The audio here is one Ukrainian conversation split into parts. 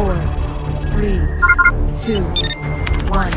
four, three, two, one.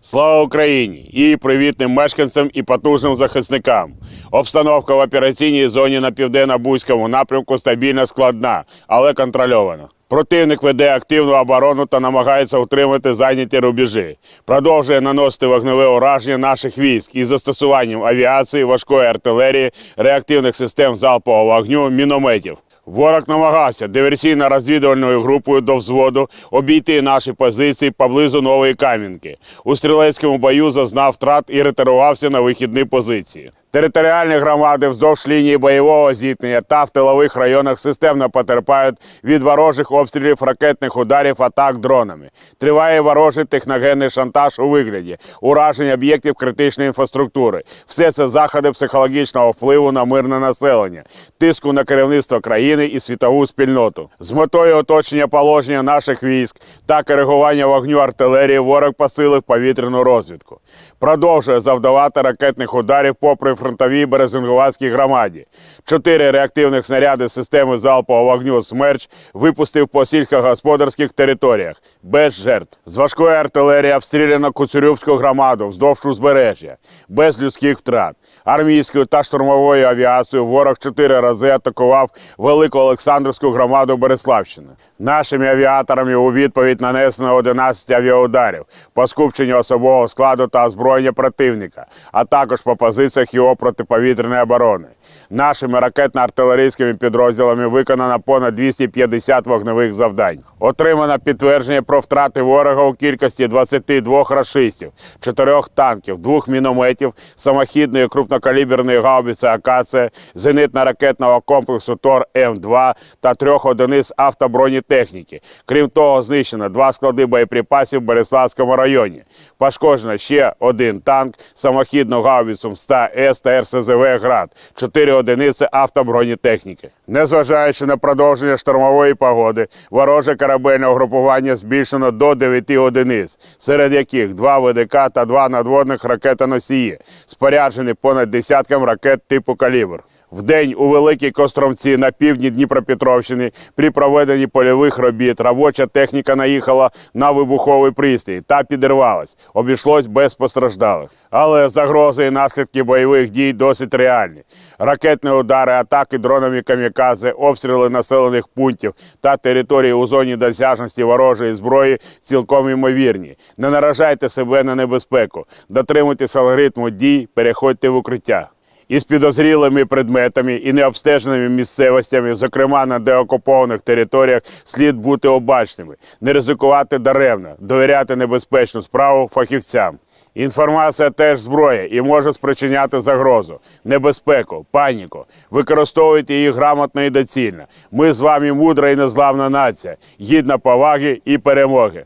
Слава Україні і привітним мешканцям і потужним захисникам. Обстановка в операційній зоні на південно-бузькому напрямку стабільно складна, але контрольована. Противник веде активну оборону та намагається утримати зайняті рубежі. Продовжує наносити вогневе ураження наших військ із застосуванням авіації, важкої артилерії, реактивних систем залпового вогню, мінометів. Ворог намагався диверсійно-розвідувальною групою до взводу обійти наші позиції поблизу Нової Кам'янки. У стрілецькому бою зазнав втрат і ретирувався на вихідні позиції. Територіальні громади вздовж лінії бойового зіткнення та в тилових районах системно потерпають від ворожих обстрілів ракетних ударів атак дронами. Триває ворожий техногенний шантаж у вигляді ураження об'єктів критичної інфраструктури. Все це заходи психологічного впливу на мирне населення, тиску на керівництво країни і світову спільноту. З метою оточення положення наших військ та коригування вогню артилерії ворог посилив повітряну розвідку. Продовжує завдавати ракетних ударів по прифронтовій Березингуватській громаді. Чотири реактивних снаряди системи залпового вогню «Смерч» випустив по сільськогосподарських територіях без жертв. З важкої артилерії обстріляно Куцюрюбську громаду вздовж узбережжя, без людських втрат. Армійською та штурмовою авіацією ворог чотири рази атакував Велику Олександрівську громаду Береславщини. Нашими авіаторами у відповідь нанесено 11 авіаударів по скупченню особового складу та озброєння противника, а також по позиціях його протиповітряної оборони. Нашими ракетно-артилерійськими підрозділами виконано понад 250 вогневих завдань. Отримано підтвердження про втрати ворога у кількості 22 рашистів, 4 танків, 2 мінометів, самохідної крупнокаліберної гаубиці «Акація», зенитно-ракетного комплексу Тор М2 та трьох одиниць автобронетехніки. Крім того, знищено два склади боєприпасів в Береславському районі. Пошкоджено ще один танк, самохідну гаубицю МСТА-С та РСЗВ «Град», 4 одиниці автобронетехніки. Незважаючи на продовження штормової погоди, вороже корабельне угрупування збільшено до 9 одиниць, серед яких два ВДК та два надводних ракетоносії, споряджені понад десятком ракет типу «Калібр». Вдень у Великій Костромці на півдні Дніпропетровщини при проведенні польових робіт робоча техніка наїхала на вибуховий пристрій та підірвалась. Обійшлось без постраждалих. Але загрози і наслідки бойових дій досить реальні. Ракетні удари, атаки дронами камікадзе, обстріли населених пунктів та територій у зоні досяжності ворожої зброї цілком імовірні. Не наражайте себе на небезпеку, дотримуйтесь алгоритму дій, переходьте в укриття. Із підозрілими предметами і необстеженими місцевостями, зокрема на деокупованих територіях, слід бути обачними, не ризикувати даремно, довіряти небезпечну справу фахівцям. Інформація теж зброя і може спричиняти загрозу, небезпеку, паніку. Використовуйте її грамотно і доцільно. Ми з вами мудра і незламна нація, гідна поваги і перемоги.